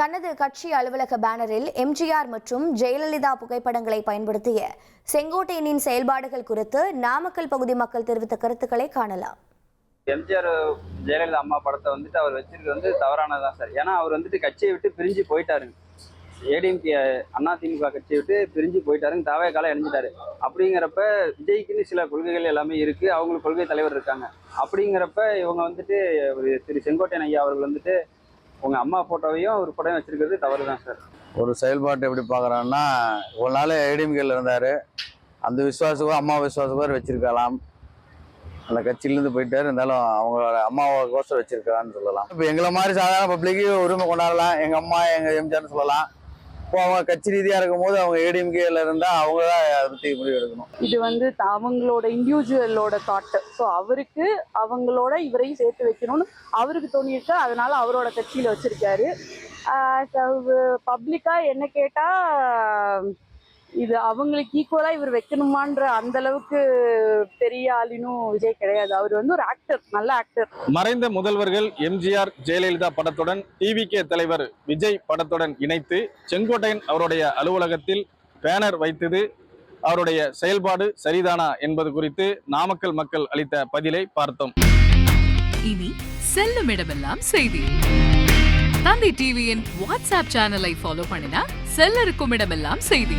தனது கட்சி அலுவலக பேனரில் எம்ஜிஆர் மற்றும் ஜெயலலிதா புகைப்படங்களை பயன்படுத்திய செங்கோட்டையனின் செயல்பாடுகள் குறித்து நாமக்கல் பகுதி மக்கள் தெரிவித்த கருத்துக்களை காணலாம். எம்ஜிஆர் ஜெயலலிதா அம்மா படத்தை வந்துட்டு அவர் வச்சிருக்கிறது வந்து தவறானதுதான் சார். ஏன்னா அவர் வந்துட்டு கட்சியை விட்டு பிரிஞ்சு போயிட்டாருங்க ஏடிஎம்கே அண்ணா திமுக கட்சியை விட்டு பிரிஞ்சு போயிட்டாருங்க தாவே காலம் இணைஞ்சிட்டாரு. அப்படிங்கிறப்ப விஜய்க்குன்னு சில கொள்கைகள் எல்லாமே இருக்கு. அவங்களுக்கு கொள்கை தலைவர் இருக்காங்க. அப்படிங்கிறப்ப இவங்க வந்துட்டு ஒரு திரு செங்கோட்டையன் ஐயா அவர்கள் வந்துட்டு உங்க அம்மா போட்டோவையும் ஒரு படம் வச்சிருக்கிறது தவறு தான் சார். ஒரு செயல்பாட்டை எப்படி பார்க்குறான்னா ஒரு நாள் ஏடிஎம்கேல இருந்தார். அந்த விசுவாசுக்கும் அம்மா விசுவாசுக்கும் வச்சிருக்கலாம். அந்த கட்சியிலேருந்து போயிட்டாரு. இருந்தாலும் அவங்களோட அம்மாவை கோசம் வச்சுருக்கான்னு சொல்லலாம். இப்போ எங்களை மாதிரி சாதாரண பப்ளிக்கு உரிமை கொண்டாடலாம். எங்கள் அம்மா எங்கள் எம்ஜிஆர்னு சொல்லலாம். இப்போ அவங்க கட்சி ரீதியாக இருக்கும்போது அவங்க ஏடிஎம்கேல இருந்தால் அவங்க தான் அதை பற்றி முடிவு எடுக்கணும். இது வந்து அவங்களோட இண்டிவிஜுவலோட தாட்டு ஸோ அவருக்கு அவங்களோட இவரையும் சேர்த்து வைக்கணும்னு அவருக்கு தோணியிருக்கு. அதனால அவரோட கட்சியில வச்சிருக்காரு. பப்ளிக்கா என்ன கேட்டா இது அவங்களுக்கு ஈக்குவலா இவர் வைக்கணுமான்ற அந்த அளவுக்கு பெரிய ஆளினும் விஜய் கிடையாது. அவர் வந்து ஒரு ஆக்டர் நல்ல ஆக்டர் மறைந்த முதல்வர்கள் எம்ஜிஆர் ஜெயலலிதா படத்துடன் டிவிகே தலைவர் விஜய் படத்துடன் இணைத்து செங்கோட்டையன் அவருடைய அலுவலகத்தில் பேனர் வைத்தது. அவருடைய செயல்பாடு சரிதானா என்பது குறித்து நாமக்கல் மக்கள் அளித்த பதிலை பார்த்தோம். இனி செல்லும் இடமெல்லாம் செய்தி. தந்தை டிவியின் வாட்ஸ்அப் சேனலை ஃபாலோ பண்ணினா செல்ல இருக்கும் இடமெல்லாம் செய்தி.